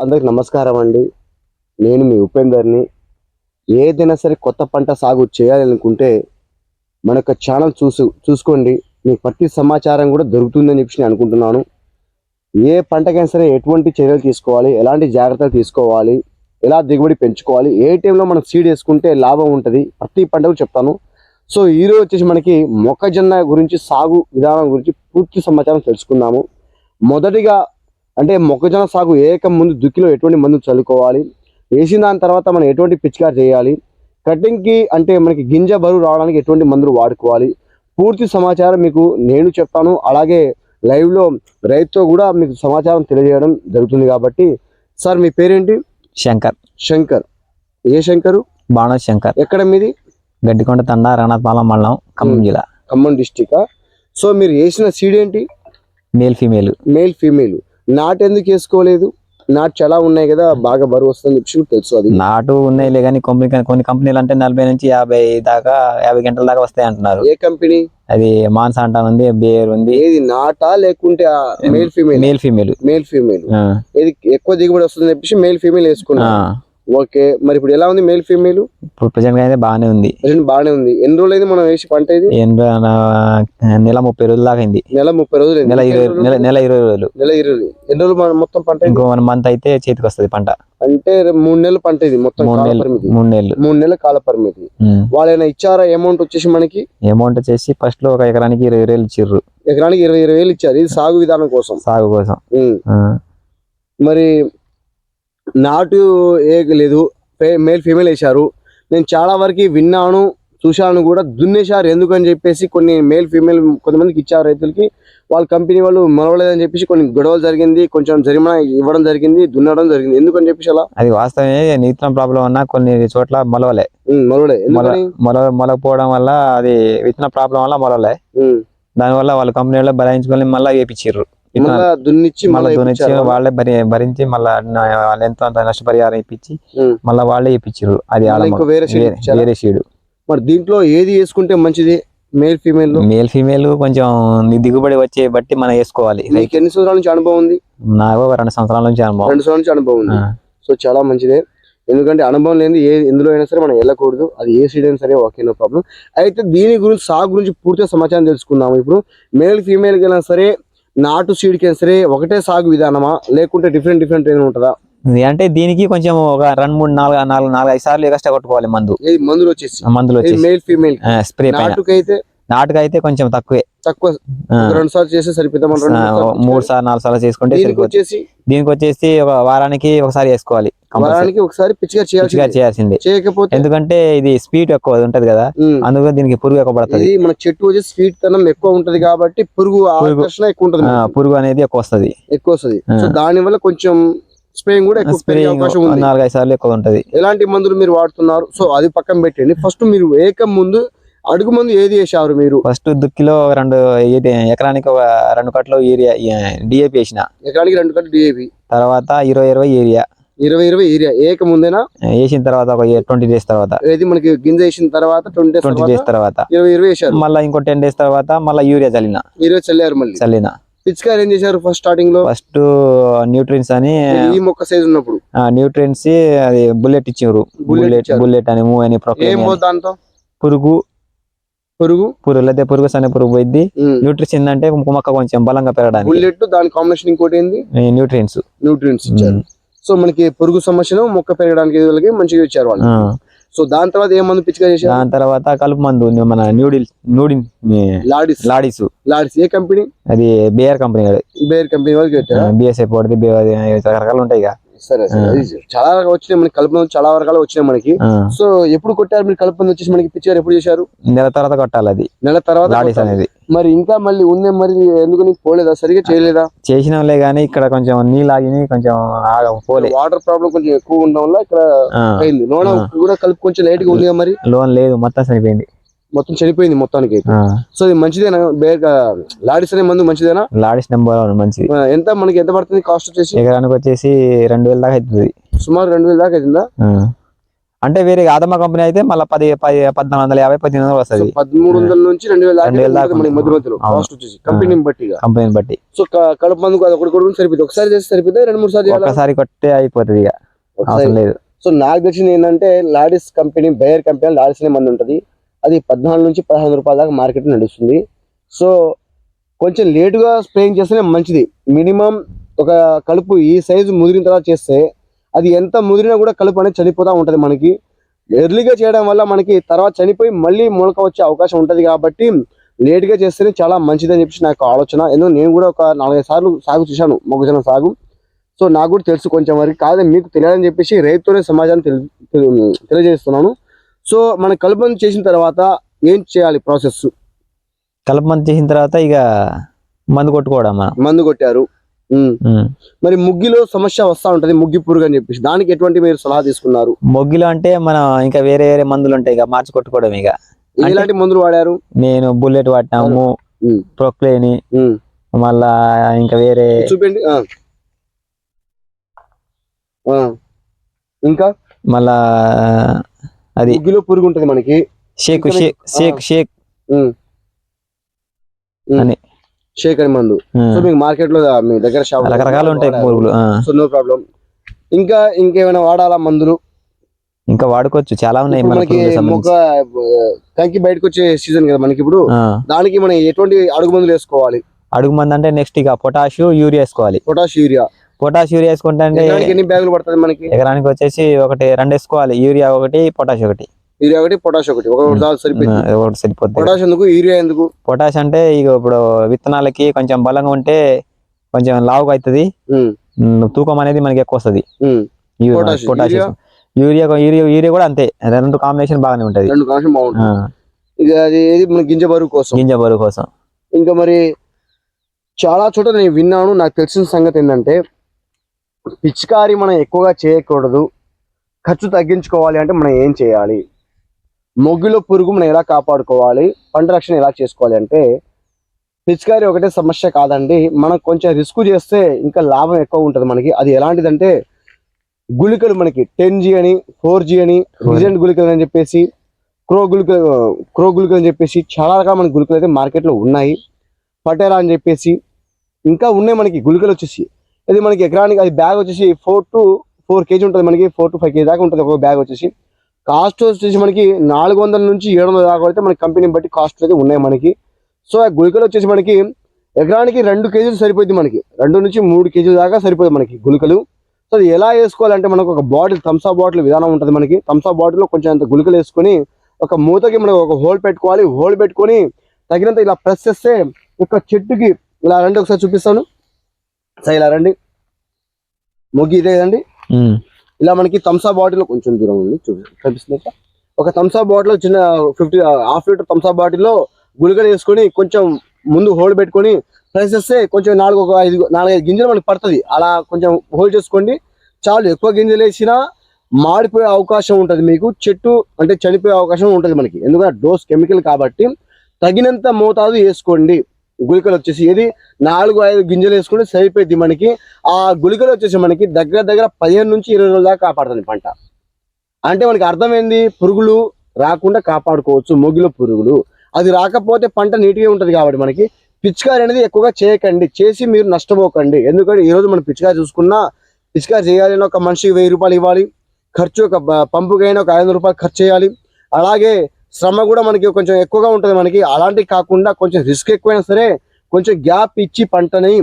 అందరికి నమస్కారం అండి. నేను మీ ఉపేందర్ని. ఏదైనా సరే కొత్త పంట సాగు చేయాలనుకుంటే మన యొక్క ఛానల్ చూసు చూసుకోండి. మీకు ప్రతి సమాచారం కూడా దొరుకుతుందని చెప్పి నేను అనుకుంటున్నాను. ఏ పంటకైనా సరే ఎటువంటి చర్యలు తీసుకోవాలి? ఎలాంటి జాగ్రత్తలు తీసుకోవాలి? ఎలా దిగుబడి పెంచుకోవాలి? ఏ టైంలో మనం సీడ్ వేసుకుంటే లాభం ఉంటుంది? ప్రతి పంటకు చెప్తాను. సో ఈరోజు వచ్చేసి మనకి మొక్కజొన్న గురించి సాగు విధానం గురించి పూర్తి సమాచారం తెలుసుకుందాము. మొదటిగా అంటే మొక్కజొన్న సాగు ఏక ముందు దుక్కిలో ఎటువంటి మందు చల్లుకోవాలి? వేసిన దాని తర్వాత మనం ఎటువంటి పిచికారి చేయాలి? కటింగ్కి అంటే మనకి గింజ బరువు రావడానికి ఎటువంటి మందులు వాడుకోవాలి? పూర్తి సమాచారం మీకు నేను చెప్తాను. అలాగే లైవ్లో రైతుతో కూడా మీకు సమాచారం తెలియజేయడం జరుగుతుంది కాబట్టి. సార్ మీ పేరేంటి? శంకర్. శంకర్. ఏ శంకరు? బాణ శంకర్. ఎక్కడ మీది? గడ్డికొండ తండ రణాత్పాలెం మండలం ఖమ్మం మ్మ్. జిల్లా. ఖమ్మం డిస్టిక్ సో మీరు వేసిన సీడ్ ఏంటి? Male female. Male female. నాటు ఎందుకు వేసుకోలేదు? నాటు చాలా ఉన్నాయి కదా బాగా బరువు వస్తుందని చెప్పి తెలుసు అది. నాటు ఉన్నాయిలే కానీ కొన్ని కొన్ని కంపెనీలు అంటే నలభై నుంచి యాభై దాకా యాభై గంటల దాకా వస్తాయి అంటున్నారు. ఏ కంపెనీ? అది మాన్సాంటా ఉంది బేర్ ఉంది. ఏది నాటా లేకుంటే male female male female male female ఏది ఎక్కువ దిగుబడి వస్తుందని చెప్పేసి మేల్ ఫీమేల్ వేసుకున్నా ఓకే. మరి ఇప్పుడు ఎలా ఉంది మేల్ ఫీమేల్? ఇప్పుడు ప్రజెంట్గా అయితే బాగానే ఉంది. రెండు బాగానే ఉంది. ఎన్ని రోజులు అయింది మనం వేసి పంట ఇది? నెల ముప్పై రోజుల దాకా అయింది. నెల ముప్పై రోజులు. నెల ఇరవై? నెల ఇరవై రోజులు. నెల ఇరవై. ఎన్ని రోజులు మొత్తం పంట? ఇంకో వన్ మంత్ అయితే చేతికి వస్తది పంట. అంటే మూడు నెలల పంట ఇది మొత్తం మూడు నెలలు మూడు నెలలు. మూడు నెలల కాల పరిమితి. వాళ్ళైనా ఇచ్చారా అమౌంట్ వచ్చేసి మనకి? అమౌంట్ వచ్చేసి ఫస్ట్లో ఒక ఎకరానికి ఇరవై వేలు ఇచ్చిర్రు. ఎకరానికి ఇరవై ఇరవై వేలు ఇచ్చారు. ఇది సాగు విధానం కోసం. సాగు కోసం. మరి నాటు ఏ లేదు. మేల్ ఫీమేల్ వేశారు. నేను చాలా వరకు విన్నాను చూశాను కూడా దున్నేశారు. ఎందుకని చెప్పేసి కొన్ని మేల్ ఫీమేల్ కొంతమందికి ఇచ్చారు రైతులకి. వాళ్ళ కంపెనీ వాళ్ళు మొలవలేదని చెప్పేసి కొన్ని గొడవలు జరిగింది కొంచెం జరిమానా ఇవ్వడం జరిగింది దున్నడం జరిగింది. ఎందుకని చెప్పేసి అలా? అది వాస్తవమే నీత్రం ప్రాబ్లం అన్నా కొన్ని చోట్ల మొలవలే మొలవలే మొల మొలకపోవడం వల్ల అది విత్తన ప్రాబ్లం వల్ల మొలవలే దానివల్ల వాళ్ళ కంపెనీలో భరించుకొని మళ్ళీ వేపించారు మళ్ళా దున్నిచ్చి మళ్ళీ వేయించారు. వాళ్ళే భరి భరించి మళ్ళీ వాళ్ళు ఎంతో అంత నష్టపరిహారం ఇప్పించి. మళ్ళీ వాళ్ళే ఇప్పించారు అది వేరే వేరే- మరి దీంట్లో ఏది వేసుకుంటే మంచిది? మేల్ ఫీమేల్ మేల్ ఫీమేల్ కొంచెం దిగుబడి వచ్చే బట్టి మనం వేసుకోవాలి. ఎన్ని సంవత్సరాల నుంచి అనుభవం ఉంది? నాకు రెండు సంవత్సరాల నుంచి అనుభవం. రెండు సంవత్సరాల నుంచి అనుభవం ఉంది. సో చాలా మంచిదే. ఎందుకంటే అనుభవం లేని ఏ ఎందులో అయినా సరే మనం వెళ్ళకూడదు. అది ఏ సీడ్ అయినా సరే ఓకే నో ప్రాబ్లం. అయితే దీని గురించి సాగు గురించి పూర్తిగా సమాచారం తెలుసుకుందాము. ఇప్పుడు మేల్ ఫీమేల్ అయినా సరే నాటు అయినా సరే ఒకటే సాగు విధానమా? లేకుంటే డిఫరెంట్ డిఫరెంట్ ఏమైనా ఉంటుందా? అంటే దీనికి కొంచెం ఒక రెండు మూడు నాలుగు నాలుగు నాలుగు ఐదు సార్లు ఎక్స్ట్రా కొట్టుకోవాలి మందు. మందులు వచ్చేసి. మందులు మేల్ ఫీమేల్ స్ప్రే పైన. నాటుకైతే నాటుకైతే కొంచెం తక్కువే. తక్కువ. రెండు సార్లు చేస్తే సరిపోతాం మూడు సార్లు నాలుగు సార్లు చేసుకుంటే దీనికి వచ్చేసి? ఒక వారానికి ఒకసారి వేసుకోవాలి వారానికి ఒకసారి పిచ్చిగా చేయాల్సి చేయాల్సిందే. చేయకపోతే? ఎందుకంటే ఇది స్పీడ్ ఎక్కువ ఉంటది కదా. అందుకని దీనికి పురుగు ఎక్కువ పడుతుంది. మన చెట్టు వచ్చి స్వీట్ తనం ఎక్కువ ఉంటది కాబట్టి పురుగు. ఆకర్షణ ఎక్కువ ఉంటది. పురుగు అనేది ఎక్కువ వస్తది. ఎక్కువ వస్తుంది. సో దాని వల్ల కొంచెం స్ప్రేయింగ్ కూడా ఎక్కువ అవకాశం ఉంది. నాలుగు ఐదు సార్లు ఎక్కువ ఉంటది. ఎలాంటి మందులు మీరు వాడుతున్నారు? సో అది పక్కన పెట్టండి. ఫస్ట్ మీరు ఏకం ముందు అడుగు ముందు ఏది వేసారు మీరు? ఫస్ట్ దుక్కిలో రెండు ఎకరానికి ఒక రెండు కట్టలు ఏరియా డిఏపి వేసిన. ఎకరానికి రెండు కట్టు డిఏపి. తర్వాత ఇరవై ఇరవై ఏరియా ఇరవై ఇరవై ఏరియా ఏక ముందేనా? వేసిన తర్వాత ఒక ట్వంటీ డేస్ తర్వాత. ఏది మనకి గింజ వేసిన తర్వాత ట్వంటీ డేస్ ట్వంటీ డేస్ తర్వాత? ఇరవై ఇరవై వేసారు మళ్ళీ ఇంకో టెన్ డేస్ తర్వాత మళ్ళీ యూరియా చల్లిన. ఇరవై చల్లారు మళ్ళీ. చల్లిన. పిచికారి ఏం చేశారు ఫస్ట్ స్టార్టింగ్లో? ఫస్ట్ న్యూట్రియన్స్ అని ఈ మొక్క సైజ్ ఉన్నప్పుడు. న్యూట్రియన్స్ అది బుల్లెట్ ఇచ్చారు బుల్లెట్. బుల్లెట్ అని మూవ్ అని దాంతో? పురుగు పురుగు? పురుగు లేదా పురుగు సనే పురుగు పోయింది న్యూట్రిషన్ అంటే మొక్క కొంచెం బలంగా పెరగడానికి. బుల్లెట్ దాని కాంబినేషన్ ఇంకోటి ఏంది? న్యూట్రియన్స్ న్యూట్రియన్స్ ఇచ్చారు. సో మనకి పురుగు సమస్యను మొక్క పెరగడానికి మంచిగా ఇచ్చారు వాళ్ళు. సో దాని తర్వాత ఏ మందు పిచ్చిగా చేశారు? దాని తర్వాత కలుపు మందు మన న్యూడిల్ నూడిల్ లాడిస్. లాడీస్. లాడిస్. ఏ కంపెనీ? అది బేఆర్ కంపెనీ బేర్ కంపెనీ వాళ్ళకి బిఎస్ఐ అది రకరకాలు ఉంటాయి ఇక. సరే సరే చాలా వచ్చినాయి మనకి కలుపు చాలా రకాలు వచ్చినాయి మనకి. సో ఎప్పుడు కొట్టారు మీరు కలుపు వచ్చేసి మనకి పిచ్చారు ఎప్పుడు చేశారు? నెల తర్వాత కొట్టాలి అది. నెల తర్వాత. అనేది. మరి ఇంకా మళ్ళీ ఉందే మరి ఎందుకు నీకు పోలేదా? సరిగా చేయలేదా? చేసినాంలే గానీ ఇక్కడ కొంచెం నీళ్ళు ఆగిని కొంచెం ఆగ పోలే. వాటర్ ప్రాబ్లం కొంచెం ఎక్కువ ఉండడం వల్ల ఇక్కడ అయింది లోన. కూడా కలుపు కొంచెం లైట్గా ఉంది మరి? లోన్ లేదు మొత్తం చనిపోయింది మొత్తం చనిపోయింది మొత్తానికి సో ఇది మంచిదేనా? బేర్ లాడిస్ అనే మందు మంచిదేనా? లాడీస్ నెంబర్ వన్ మంచిది. ఎంత మనకి ఎంత పడుతుంది కాస్ట్ వచ్చేసి? ఎకరానికి వచ్చేసి రెండు వేల దాకా అవుతుంది. సుమారు రెండు వేల దాకా అవుతుందా. అంటే వేరే ఆదమ కంపెనీ అయితే మళ్ళీ పది పది పద్నాలుగు వందల యాభై పద్దెనిమిది వందలు వస్తుంది. పదమూడు వందల నుంచి రెండు వేల రెండు వేల దాకా మనకి మధ్య మధ్యలో. కాస్ట్ వచ్చేసి. కంపెనీని బట్టి. కంపెనీని బట్టి. సో కడుపు మందుకు అది ఒకటి కూడా సరిపోతుంది. ఒకసారి చేస్తే సరిపోతుంది? రెండు మూడు సార్లు చేయాలా? ఒక్కసారి కొట్టే అయిపోతుంది ఇక. ఒకసారి. అవసరం లేదు. సో నాకు తెలిసింది ఏంటంటే లాడిస్ కంపెనీ బయర్ కంపెనీ లాడిస్ అనే మంది ఉంటుంది. అది పద్నాలుగు నుంచి పదహారు రూపాయల దాకా మార్కెట్ నడుస్తుంది. సో కొంచెం లేటుగా స్ప్రేయింగ్ చేస్తేనే మంచిది. మినిమం ఒక కలుపు ఈ సైజు ముదిరిన తర్వాత చేస్తే అది ఎంత ముదిరినా కూడా కలుపు అనేది చనిపోతూ ఉంటుంది మనకి. ఎర్లీగా చేయడం వల్ల మనకి తర్వాత చనిపోయి మళ్ళీ మొలక వచ్చే అవకాశం ఉంటుంది కాబట్టి లేట్గా చేస్తేనే చాలా మంచిది అని చెప్పేసి నాకు ఆలోచన. ఎందుకంటే నేను కూడా ఒక నాలుగైదు సార్లు సాగు చూశాను మొక్కజొన్న సాగు. సో నాకు కూడా తెలుసు కొంచెం వరకు. కాదు మీకు తెలియాలని చెప్పేసి రైతుతోనే సమాజాన్ని తెలి తెలియజేస్తున్నాను. సో మన కలుపుని చేసిన తర్వాత ఏం చేయాలి ప్రాసెస్ కలుపు మంది చేసిన తర్వాత ఇక మందు కొట్టుకోవడం మనం. మందు కొట్టారు. మరి ముగ్గిలో సమస్య వస్తూ ఉంటది ముగ్గి పురుగు అని చెప్పేసి. దానికి ఎటువంటి మీరు సలహా తీసుకున్నారు? మొగ్గిలో అంటే మనం ఇంకా వేరే వేరే మందులు ఉంటాయి ఇక మార్చి కొట్టుకోవడం ఇక. ఎలాంటి మందులు వాడారు? నేను బుల్లెట్ ఉమ్. ప్రొక్లేని. మళ్ళా ఇంకా వేరే చూపిండి. ఇంకా? మళ్ళా అది ముగ్గిలో పురుగు ఉంటది మనకి. షేక్ షేక్ షేక్. షేక్. అని. షేక్ అని మందు. సో మీకు మార్కెట్లో మీ దగ్గర షాప్ రకరకాలు ఉంటాయి పురుగులు. So no problem. ఇంకా ఇంకేమైనా వాడాలా మందులు? ఇంకా వాడుకోవచ్చు. చాలా ఉన్నాయి మనకి మొక్క కంకి బయటకు వచ్చే సీజన్ కదా మనకి ఇప్పుడు. దానికి మనం ఎటువంటి అడుగు మందులు వేసుకోవాలి? అడుగు మంది అంటే నెక్స్ట్ ఇక పొటాష్ యూరియా వేసుకోవాలి. Potash urea. పొటాష్ యూరియా వేసుకుంటే అంటే ఎన్ని బ్యాగులు పడుతుంది మనకి? ఎకరానికి వచ్చేసి ఒకటి రెండు వేసుకోవాలి. యూరియా ఒకటి పొటాష్ ఒకటి. యూరియా ఒకటి పొటాష్ ఒకటి. ఒకటి సరిపోతుంది పొటాష్ ఎందుకు? యూరియా ఎందుకు? పొటాష్ అంటే ఇక ఇప్పుడు విత్తనాలకి కొంచెం బలంగా ఉంటే కొంచెం లావుగా అవుతుంది తూకం అనేది మనకి ఎక్కువ వస్తుంది. Potash, urea? యూరియా యూరియా కూడా అంతే. రెండు కాంబినేషన్ బాగానే ఉంటది. రెండు బాగుంటుంది. ఇక అది మన గింజ బరువు కోసం. గింజ బరువు కోసం. ఇంకా మరి చాలా చోట నేను విన్నాను. నాకు తెలిసిన సంగతి ఏంటంటే పిచికారి మనం ఎక్కువగా చేయకూడదు. ఖర్చు తగ్గించుకోవాలి అంటే మనం ఏం చేయాలి? మొగ్గులో పురుగు మనం ఎలా కాపాడుకోవాలి? పంట రక్షణ ఎలా చేసుకోవాలి అంటే పిచికారి ఒకటే సమస్య కాదండి. మనం కొంచెం రిస్క్ చేస్తే ఇంకా లాభం ఎక్కువ ఉంటుంది మనకి. అది ఎలాంటిదంటే గుళికలు మనకి టెన్ జీ అని ఫోర్ జీ అని రిజెంట్ గుళికలు అని చెప్పేసి క్రో గుళికలు క్రో గుళికలు అని చెప్పేసి చాలా రకాల మన గుళికలు అయితే మార్కెట్లో ఉన్నాయి. పటేరా అని చెప్పేసి ఇంకా ఉన్నాయి మనకి గుళికలు వచ్చేసి. ఇది మనకి ఎకరానికి అది బ్యాగ్ వచ్చేసి ఫోర్ టు ఫోర్ కేజీ ఉంటుంది మనకి ఫోర్ టు ఫైవ్ కేజీ దాకా ఉంటుంది ఒక బ్యాగ్ వచ్చేసి. కాస్ట్ వచ్చేసి మనకి నాలుగు వందల నుంచి ఏడు వందల దాకా అయితే మనకి కంపెనీని బట్టి కాస్ట్ అయితే ఉన్నాయి మనకి. సో ఆ గుళికలు వచ్చేసి మనకి ఎకరానికి రెండు కేజీలు సరిపోద్ది మనకి. రెండు నుంచి మూడు కేజీల దాకా సరిపోతుంది మనకి గుళికలు. సో అది ఎలా వేసుకోవాలంటే మనకు ఒక బాటిల్ థమ్సా బాటిల్ విధానం ఉంటుంది మనకి. థమ్సా బాటిల్లో కొంచెం అంత గుళికలు వేసుకొని ఒక మూతకి మనం ఒక హోల్ పెట్టుకోవాలి. హోల్ పెట్టుకొని తగినంత ఇలా ప్రెస్ చేస్తే ఒక చెట్టుకి ఇలా రండి ఒకసారి చూపిస్తాను. సరే ఇలా రండి. మొగ్గి ఇదే కదండి. ఇలా మనకి థమ్సా బాటిల్ కొంచెం దూరం ఉంది చూపి కనిపిస్తుంది కదా? ఒక థమ్సా బాటిల్ చిన్న ఫిఫ్టీ హాఫ్ లీటర్ థమ్సా బాటిల్లో గుళికలు వేసుకొని కొంచెం ముందు హోల్డ్ పెట్టుకొని ప్రెస్ చేస్తే కొంచెం నాలుగు ఒక ఐదు నాలుగైదు గింజలు మనకి పడుతుంది. అలా కొంచెం హోల్డ్ చేసుకోండి. చాలు ఎక్కువ గింజలు వేసినా మాడిపోయే అవకాశం ఉంటుంది మీకు. చెట్టు అంటే చనిపోయే అవకాశం ఉంటుంది మనకి. ఎందుకంటే డోస్ కెమికల్ కాబట్టి తగినంత మోతాదు వేసుకోండి. గుళికలు వచ్చేసి ఏది? నాలుగు ఐదు గింజలు వేసుకుంటే సరిపోయింది మనకి. ఆ గుళికలు వచ్చేసి మనకి దగ్గర దగ్గర పదిహేను నుంచి ఇరవై రోజుల దాకా కాపాడుతుంది పంట. అంటే మనకి అర్థమైంది? పురుగులు రాకుండా కాపాడుకోవచ్చు. మొగిలో పురుగులు. అది రాకపోతే పంట నీట్గా ఉంటుంది కాబట్టి మనకి. పిచికారి అనేది ఎక్కువగా చేయకండి. చేసి మీరు నష్టపోకండి. ఎందుకంటే ఈరోజు మనం పిచికారి చూసుకున్నా పిచికారి చేయాలని ఒక మనిషికి వెయ్యి రూపాయలు ఇవ్వాలి. ఖర్చు ఒక పంపుకైనా ఒక ఐదు రూపాయలు ఖర్చు చేయాలి. అలాగే శ్రమ కూడా మనకి కొంచెం ఎక్కువగా ఉంటుంది మనకి. అలాంటివి కాకుండా కొంచెం రిస్క్ ఎక్కువైనా సరే కొంచెం గ్యాప్ ఇచ్చి పంటని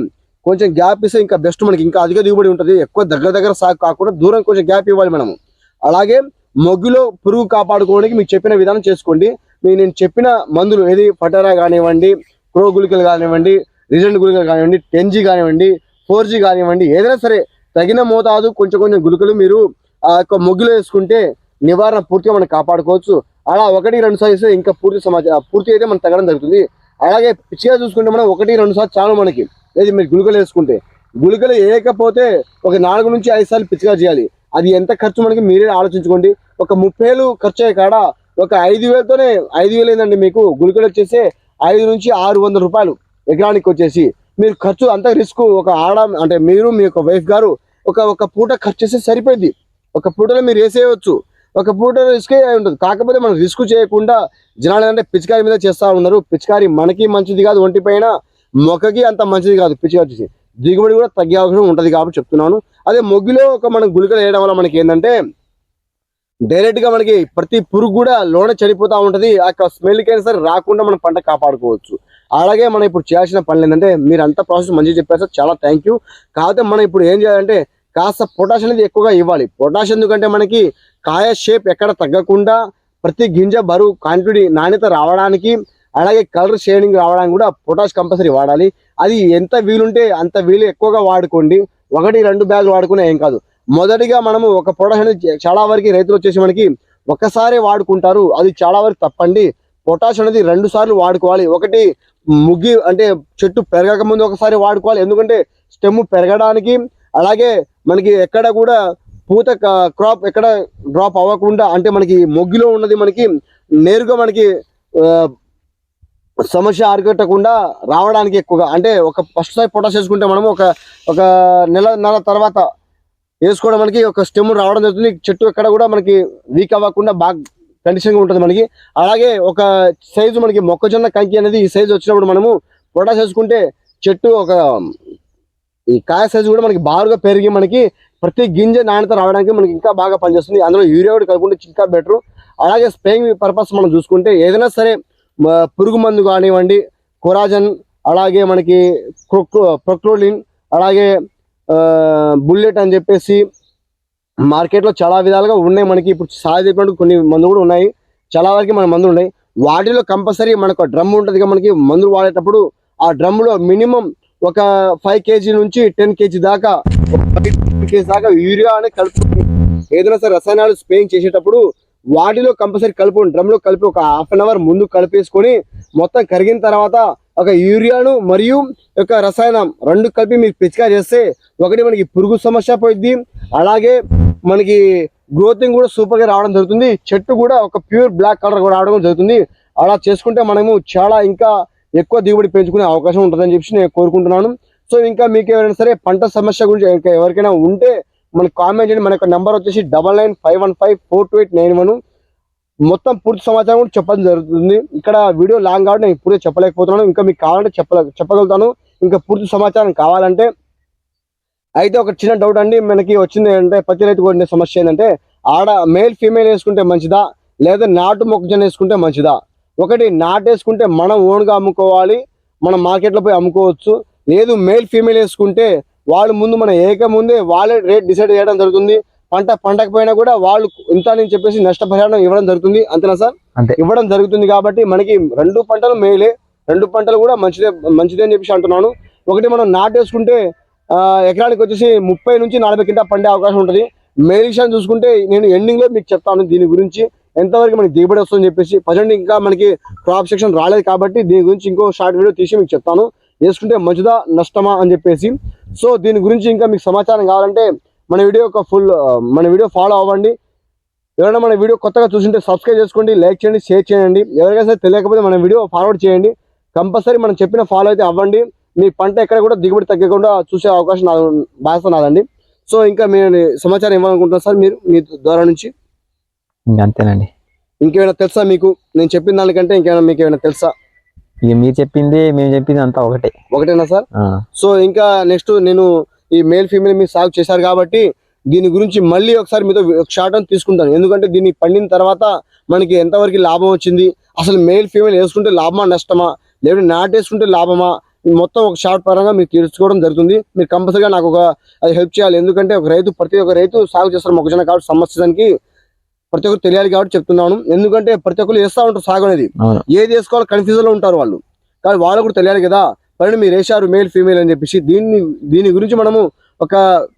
కొంచెం గ్యాప్ ఇస్తే ఇంకా బెస్ట్ మనకి. ఇంకా అధిక దిగుబడి ఉంటుంది. ఎక్కువ దగ్గర దగ్గర సాగు కాకుండా దూరం కొంచెం గ్యాప్ ఇవ్వాలి మనము. అలాగే మొగ్గులో పురుగు కాపాడుకోవడానికి మీకు చెప్పిన విధానం చేసుకోండి. మీకు నేను చెప్పిన మందులు ఏది? పటారా కానివ్వండి క్రో గుళికలు కానివ్వండి రిజెంట్ గుళికలు కానివ్వండి టెన్ జీ కానివ్వండి ఫోర్ జీ కానివ్వండి ఏదైనా సరే తగిన మోతాదు కొంచెం కొంచెం గుళికలు మీరు ఆ యొక్క మొగ్గులో వేసుకుంటే నివారణ పూర్తిగా మనం కాపాడుకోవచ్చు. అలా ఒకటి రెండు సార్లు ఇంకా పూర్తి సమాచారం పూర్తి అయితే మనం తగ్గడం జరుగుతుంది. అలాగే పిచ్చిగా చూసుకుంటే మనం ఒకటి రెండు సార్లు చాలు మనకి. లేదు మీరు గుళికలు వేసుకుంటే. గుళికలు వేయకపోతే ఒక నాలుగు నుంచి ఐదు సార్లు పిచ్చిగా చేయాలి. అది ఎంత ఖర్చు మనకి మీరే ఆలోచించుకోండి. ఒక ముప్పై వేలు ఖర్చు అయ్యే కాడ ఒక ఐదు వేలతోనే ఐదు వేలు ఏంటండి మీకు? గుళికలు వచ్చేసి ఐదు నుంచి ఆరు వందల రూపాయలు ఎకరానికి వచ్చేసి. మీరు ఖర్చు అంత రిస్క్ ఒక ఆడ అంటే మీరు మీ యొక్క వైఫ్ గారు ఒక ఒక పూట ఖర్చు చేస్తే సరిపోయింది. ఒక పూటలో మీరు వేసేయవచ్చు. ఒక పూట రిస్క్ ఉంటుంది. కాకపోతే మనం రిస్క్ చేయకుండా జనాలు అంటే పిచికారి మీద చేస్తా ఉన్నారు. పిచికారి మనకి మంచిది కాదు ఒంటి పైన మొక్కకి అంత మంచిది కాదు పిచికారి చేసి దిగుబడి కూడా తగ్గే అవకాశం ఉంటుంది కాబట్టి చెప్తున్నాను. అదే మొగ్గులో ఒక మనం గుళికలు వేయడం వల్ల మనకి ఏంటంటే డైరెక్ట్గా మనకి ప్రతి పురుగు కూడా లోన చనిపోతా ఉంటది. ఆ యొక్క స్మెల్ కైనా సరే రాకుండా మనం పంట కాపాడుకోవచ్చు. అలాగే మనం ఇప్పుడు చేయాల్సిన పనులు ఏంటంటే మీరు అంత ప్రాసెస్ మంచిగా చెప్పారు సార్. చాలా థ్యాంక్ యూ కాకపోతే మనం ఇప్పుడు ఏం చేయాలంటే కాస్త పొటాష్ అనేది ఎక్కువగా ఇవ్వాలి. పొటాష్ ఎందుకంటే మనకి కాయ షేప్ ఎక్కడ తగ్గకుండా ప్రతి గింజ బరువు క్వాంటిటీ నాణ్యత రావడానికి అలాగే కలర్ షేడింగ్ రావడానికి కూడా పొటాష్ కంపల్సరీ వాడాలి. అది ఎంత వీలుంటే అంత వీలు ఎక్కువగా వాడుకోండి. ఒకటి రెండు బ్యాగులు వాడుకునే ఏం కాదు. మొదటిగా మనము ఒక పొటాష్ అనేది చాలా వరకు రైతులు వచ్చేసి మనకి ఒకసారి వాడుకుంటారు. అది చాలా వరకు తప్పండి. పొటాష్ అనేది రెండు సార్లు వాడుకోవాలి. ఒకటి ముగ్గి అంటే చెట్టు పెరగక ముందు ఒకసారి వాడుకోవాలి. ఎందుకంటే స్టెమ్ పెరగడానికి అలాగే మనకి ఎక్కడ కూడా పూత క్రాప్ ఎక్కడ డ్రాప్ అవ్వకుండా అంటే మనకి మొగ్గులో ఉన్నది మనకి నేరుగా మనకి సమస్య అరికట్టకుండా రావడానికి ఎక్కువగా అంటే ఒక ఫస్ట్ సారి పొటాస్ వేసుకుంటే మనము ఒక ఒక నెల నెల తర్వాత వేసుకోవడం మనకి ఒక స్టెమ్ రావడం జరుగుతుంది. చెట్టు ఎక్కడ కూడా మనకి వీక్ అవ్వకుండా బాగా కండిషన్గా ఉంటుంది మనకి. అలాగే ఒక సైజు మనకి మొక్కజొన్న కంకి అనేది ఈ సైజు వచ్చినప్పుడు మనము పొటాష్ వేసుకుంటే చెట్టు ఒక ఈ కాయ సైజు కూడా మనకి బారుగా పెరిగి మనకి ప్రతి గింజ నాణ్యత రావడానికి మనకి ఇంకా బాగా పనిచేస్తుంది. అందులో యూరియా కూడా కలుపుకుంటే ఇంకా బెటర్ అలాగే స్ప్రేయింగ్ పర్పస్ మనం చూసుకుంటే ఏదైనా సరే పురుగు మందు కానివ్వండి కొరాజన్ అలాగే మనకి ప్రొక్లోలిన్ అలాగే బుల్లెట్ అని చెప్పేసి మార్కెట్లో చాలా విధాలుగా ఉన్నాయి మనకి. ఇప్పుడు సాగు చెప్పినట్టు కొన్ని మందులు కూడా ఉన్నాయి. చాలా వరకు మన మందులు ఉన్నాయి. వాటిలో కంపల్సరీ మనకు డ్రమ్ ఉంటుంది మనకి. మందులు వాడేటప్పుడు ఆ డ్రమ్లో మినిమం ఒక ఫైవ్ కేజీ నుంచి టెన్ కేజీ దాకా కేజీ దాకా యూరియా అనేది కలుపుతుంది ఏదైనా సరే రసాయనాలు స్ప్రేయింగ్ చేసేటప్పుడు వాటిలో కంపల్సరీ కలుపు డ్రమ్లో కలిపి ఒక హాఫ్ అన్ అవర్ ముందు కలిపేసుకొని మొత్తం కరిగిన తర్వాత ఒక యూరియాను మరియు ఒక రసాయనం రెండు కలిపి మీరు పిచికా చేస్తే ఒకటి మనకి పురుగు సమస్య పోయిద్ది. అలాగే మనకి గ్రోతింగ్ కూడా సూపర్గా రావడం జరుగుతుంది. చెట్టు కూడా ఒక ప్యూర్ బ్లాక్ కలర్ కూడా రావడం జరుగుతుంది. అలా చేసుకుంటే మనము చాలా ఇంకా ఎక్కువ దిగుబడి పెంచుకునే అవకాశం ఉంటుందని చెప్పి నేను కోరుకుంటున్నాను. సో ఇంకా మీకు ఎవరైనా సరే పంట సమస్య గురించి ఇంకా ఎవరికైనా ఉంటే మనకి కామెంట్ చేయండి. మన యొక్క నెంబర్ వచ్చేసి double nine five one five four two eight nine one. మొత్తం పూర్తి సమాచారం కూడా చెప్పడం జరుగుతుంది. ఇక్కడ వీడియో లాంగ్ కాబట్టి నేను ఇప్పుడే చెప్పలేకపోతున్నాను. ఇంకా మీకు కావాలంటే చెప్పలే చెప్పగలుగుతాను. ఇంకా పూర్తి సమాచారం కావాలంటే అయితే ఒక చిన్న డౌట్ అండి. మనకి వచ్చింది ఏంటంటే ప్రతి రైతు కొట్టిన సమస్య ఏంటంటే ఆడ మేల్ ఫీమేల్ వేసుకుంటే మంచిదా? లేదా నాటు మొక్కజొన్న వేసుకుంటే మంచిదా? ఒకటి నాటు వేసుకుంటే మనం ఓన్గా అమ్ముకోవాలి మనం మార్కెట్లో పోయి అమ్ముకోవచ్చు. లేదు మేల్ ఫీమేల్ వేసుకుంటే వాళ్ళు ముందు మన ఏక ముందే వాళ్ళే రేట్ డిసైడ్ చేయడం జరుగుతుంది. పంట పంటకపోయినా కూడా వాళ్ళు ఇంత అని చెప్పేసి నష్టపరిహారం ఇవ్వడం జరుగుతుంది. అంతేనా సార్. ఇవ్వడం జరుగుతుంది కాబట్టి మనకి రెండు పంటలు మేలే. రెండు పంటలు కూడా మంచిదే మంచిదే అని చెప్పేసి అంటున్నాను. ఒకటి మనం నాటు వేసుకుంటే ఆ, ఎకరానికి వచ్చేసి ముప్పై నుంచి నలభై కింద పండే అవకాశం ఉంటుంది. మేల్ విషయం చూసుకుంటే నేను ఎండింగ్లో మీకు చెప్తాను దీని గురించి. ఎంతవరకు మనకి దిగుబడి వస్తుందని చెప్పేసి ప్రజెంట్ ఇంకా మనకి క్రాప్ సెక్షన్ రాలేదు కాబట్టి దీని గురించి ఇంకో షార్ట్ వీడియో తీసి మీకు చెప్తాను. వేసుకుంటే మంచిదా నష్టమా అని చెప్పేసి. సో దీని గురించి ఇంకా మీకు సమాచారం కావాలంటే మన వీడియో ఒక ఫుల్ మన వీడియో ఫాలో అవ్వండి. ఎవరైనా మన వీడియో కొత్తగా చూసింటే సబ్స్క్రైబ్ చేసుకోండి లైక్ చేయండి షేర్ చేయండి. ఎవరికైనా సరే తెలియకపోతే మన వీడియో ఫార్వర్డ్ చేయండి. కంపల్సరీ మనం చెప్పిన ఫాలో అయితే అవ్వండి. మీ పంట ఎక్కడ కూడా దిగుబడి తగ్గకుండా చూసే అవకాశం నా నాదండి. సో ఇంకా మీరు సమాచారం ఇవ్వాలనుకుంటున్నాను సార్ మీరు మీ ద్వారా నుంచి. అంతేనండి. ఇంకేమైనా తెలుసా మీకు? నేను చెప్పిన దానికంటే ఇంకేమైనా మీకు ఏమైనా తెలుసా? ఇక మీరు చెప్పింది మేము చెప్పింది అంతా ఒకటే. ఒకటేనా సార్? సో ఇంకా నెక్స్ట్ నేను ఈ మేల్ ఫీమేల్ మీరు సాగు చేశారు కాబట్టి దీని గురించి మళ్ళీ ఒకసారి మీతో షార్ట్ అని తీసుకుంటాను. ఎందుకంటే దీన్ని పండిన తర్వాత మనకి ఎంతవరకు లాభం వచ్చింది? అసలు మేల్ ఫీమేల్ వేసుకుంటే లాభమా నష్టమా? లేదా నాటు వేసుకుంటే లాభమా? మొత్తం ఒక షార్ట్ పరంగా మీరు తీర్చుకోవడం జరుగుతుంది. మీరు కంపల్సరీగా నాకు ఒక అది హెల్ప్ చేయాలి. ఎందుకంటే ఒక రైతు ప్రతి ఒక్క రైతు సాగు చేస్తారు మొక్కజొన్న కాబట్టి సమస్యకి ప్రతి ఒక్కరు తెలియాలి కాబట్టి చెప్తున్నాను. ఎందుకంటే ప్రతి ఒక్కరు వేస్తూ ఉంటారు సాగు అనేది ఏది వేసుకోవాలో కన్ఫ్యూజన్లో ఉంటారు వాళ్ళు. కానీ వాళ్ళు కూడా తెలియాలి కదా. పైన మీరు వేశారు మేల్ ఫీమేల్ అని చెప్పేసి దీన్ని దీని గురించి మనము ఒక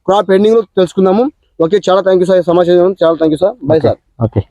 క్రాప్ ఎండింగ్లో తెలుసుకుందాము. ఓకే చాలా థ్యాంక్ యూ సార్ సమాచారం చాలా thank you sir bye sir okay.